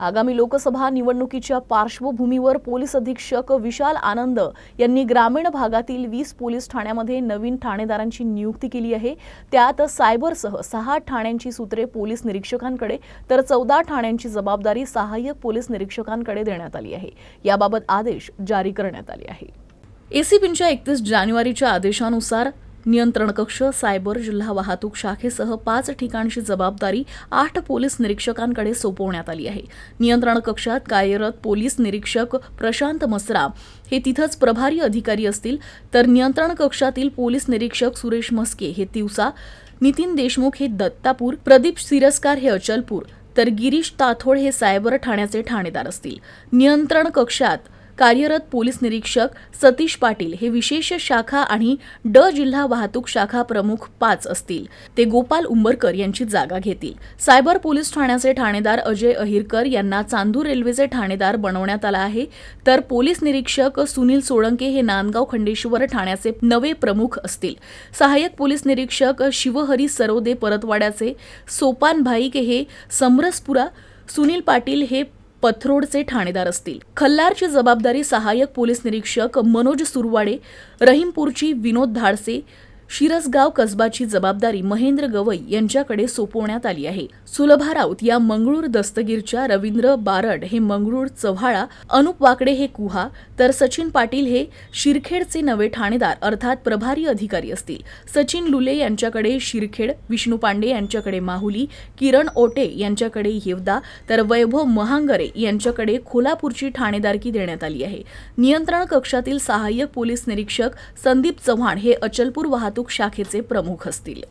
आगामी लोकसभा निवडणुकीच्या पार्श्वभूमीवर पोलीस अधीक्षक विशाल आनंद यांनी ग्रामीण भागातील वीस पोलीस ठाण्यामध्ये नवीन ठाणेदारांची नियुक्ती केली आहे. त्यात सायबरसह सहा ठाण्यांची सूत्रे पोलीस निरीक्षकांकडे तर चौदा ठाण्यांची जबाबदारी सहाय्यक पोलीस निरीक्षकांकडे देण्यात आली आहे. याबाबत आदेश जारी करण्यात आले आहे. एसीबींच्या एकतीस जानेवारीच्या आदेशानुसार नियंत्रण कक्ष सायबर जिल्हा वाहतूक शाखेसह पाच ठिकाणची जबाबदारी आठ पोलीस निरीक्षकांकडे सोपवण्यात आली आहे. नियंत्रण कक्षात कार्यरत पोलीस निरीक्षक प्रशांत मसरा हे तिथंच प्रभारी अधिकारी असतील तर नियंत्रण कक्षातील पोलीस निरीक्षक सुरेश मस्के हे तिवसा नितीन देशमुख हे दत्तापूर प्रदीप सिरस्कार हे अचलपूर तर गिरीश ताथोड हे सायबर ठाण्याचे ठाणेदार असतील. नियंत्रण कक्षात कार्यरत पोलीस निरीक्षक सतीश पाटील हे विशेष शाखा आणि ड जिल्हा वाहतूक शाखा प्रमुख पाच असतील. ते गोपाल उंबरकर यांची जागा घेतील. सायबर पोलीस ठाण्याचे ठाणेदार अजय अहिरकर यांना चांदूर रेल्वेचे ठाणेदार बनवण्यात आला आहे. तर पोलीस निरीक्षक सुनील सोळंके हे नांदगाव खंडेश्वर ठाण्याचे नवे प्रमुख असतील. सहाय्यक पोलीस निरीक्षक शिवहरी सरोदे परतवाड्याचे सोपान भाईक हे समरसपुरा सुनील पाटील हे पथरोडचे ठाणेदार असतील. खल्लारची जबाबदारी सहाय्यक पोलीस निरीक्षक मनोज सुरवाडे रहीमपूरची विनोद धाडसे शिरसगाव कसबाची जबाबदारी महेंद्र गवई यांच्याकडे सोपवण्यात आली आहे. सुलभा राऊत या मंगळूर दस्तगीरच्या रवींद्र बारड हे मंगळूर चव्हाळा अनुप वाकडे हे कुहा तर सचिन पाटील हे शिरखेडचे नवे ठाणेदार अर्थात प्रभारी अधिकारी असतील. सचिन लुले यांच्याकडे शिरखेड विष्णू पांडे यांच्याकडे माहुली किरण ओटे यांच्याकडे येवदा तर वैभव महांगरे यांच्याकडे खोलापूरची ठाणेदारकी देण्यात आली आहे. नियंत्रण कक्षातील सहाय्यक पोलीस निरीक्षक संदीप चव्हाण हे अचलपूर वाहतूक वाहतूक शाखेचे प्रमुख असतील.